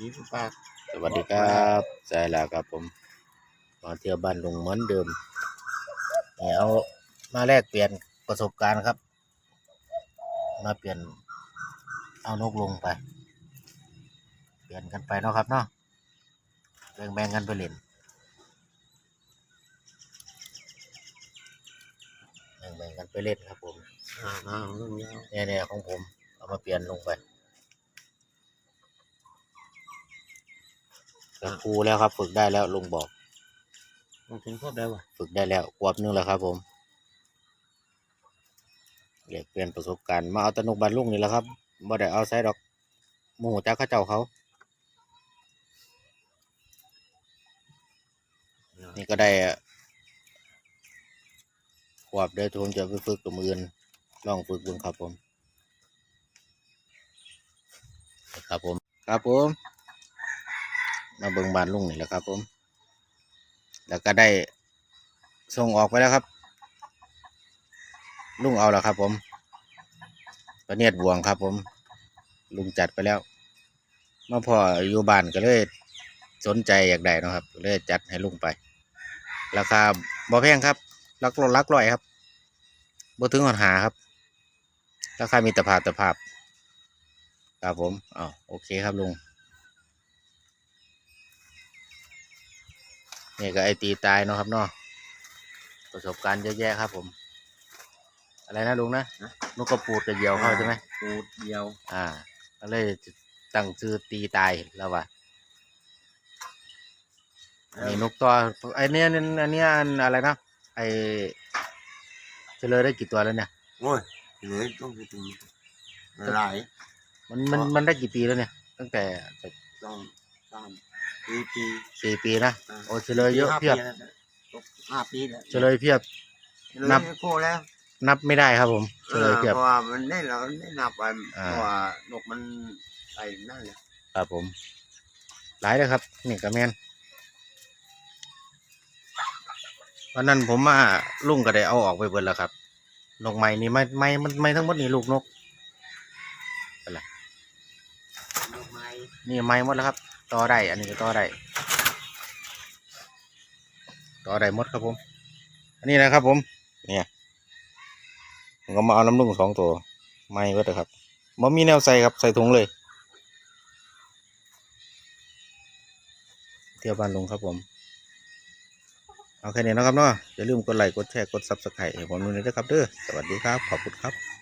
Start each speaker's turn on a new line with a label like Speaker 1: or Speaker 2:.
Speaker 1: ดีทุกปาก
Speaker 2: สวัสดีครับใช่แล้วครับผมมาเที่ยวบ้านลุงเหมือนเดิมนี่เอามาแลกเปลี่ยนประสบการณ์ครับ มาเปลี่ยนเอานกลงไป เปลี่ยนกันไปเนาะครับเนาะแบ่งแบ่งๆกันไปเล่นแบ่งแบ่งๆกันไปเล่นครับผม
Speaker 1: อ่ามาเรื่องยาว
Speaker 2: เนี่ยเนี่ยของผม เอามาเปลี่ยนลงไป แต่ครูแล้วครับ ฝึกได้แล้วลุงบอก
Speaker 1: มันถึงครบได้วะ
Speaker 2: ฝึกได้แล้วขวบหนึงแล้วครับ ผมเรียกเปลี่ยนประสบการณ์มาเอาแตนุกบันลุงนี่แหละครับบ่ได้เอาใส่ดอกหมูจ้าเข้าเจ้าเขา นี่ก็ได้ขวบได้ทวงจะไปฝึกกับมืออนลองฝึกเบิ่งครับผม ครับผม ครับผม มาเบิงบานลุงนี่แหละครับ ผม แล้วก็ได้ส่งออกไปแล้วครับ ลุงเอาแล้วครับ ผมประเนียดบวงครับ ผม ลุงจัดไปแล้วมาพออยู่บ้านก็เลยสนใจอยากได้นะครับเลยจัดให้ลุงไป ราคาบ่แพงครับหลักรลักรอยครับบ่ถึงหอนหาครับ ราคามีตรภาพตรภาพครับผมอ๋อโอเคครับลุง นี่ก็ไอตีตายเนาะครับเนาะประสบการณ์เยอะแยะครับผม อะไรนะลุงนะนกกระปูดกระเหยี่ยวเข้าใช่ไหม
Speaker 1: ปูดเดียว
Speaker 2: อ่าก็เลยตั้งชื่อตีตายแล้วว่าอันนี้นกตัวไอเนี้ยอันเนี้ยอันอะไรนะไอเฉลยได้กี่ตัวแล้วเนี่ย
Speaker 1: โอ้ยเหลือต้องไปถึงหลาย
Speaker 2: มันมันมันได้กี่ปีแล้วเนี่ย ตั้งแต่
Speaker 1: ต้องสาม ปีปี
Speaker 2: สี่ปีนะาโอ้เฉลยเยอะ
Speaker 1: ห้า
Speaker 2: เพียบ
Speaker 1: ปีแล้วนะห้าปีแล้ว
Speaker 2: เฉลยเพียบ
Speaker 1: เฉลย
Speaker 2: นับ
Speaker 1: โคแล้ว
Speaker 2: นับไม่ได้ครับผมเฉลยเพียบ
Speaker 1: เพราะว่ามันได้เราได้นับไป
Speaker 2: อ่า
Speaker 1: เพราะว่านกมันใส่นั่นแหละ
Speaker 2: ครับผม หลายเลยครับนี่กระแมนวันนั้นผมมาลุงก็ได้เอาออกไปเบิดแล้วครับ นกไม้นี่ไม่ไม่มันไม่ทั้งหมดนี่ลูกนก
Speaker 1: นกไม้
Speaker 2: นี่ไม้หมดแล้วครับ ต่อได้ อันนี้ก็ต่อได้ ต่อได้หมดครับผม อันนี้นะครับผม เนี่ยผมก็มาเอาน้ำลุงสองตัว ไม้ก็เถอะครับมันมีแนวใส่ครับ ใส่ถุงเลย เที่ยวบ้านลุงครับผม เอาแค่นี้นะครับเนาะ อย่าลืมกดไลค์ กดแชร์ กดซับสไครต์ให้ผมด้วยนะครับเด้อ สวัสดีครับ ขอบคุณครับ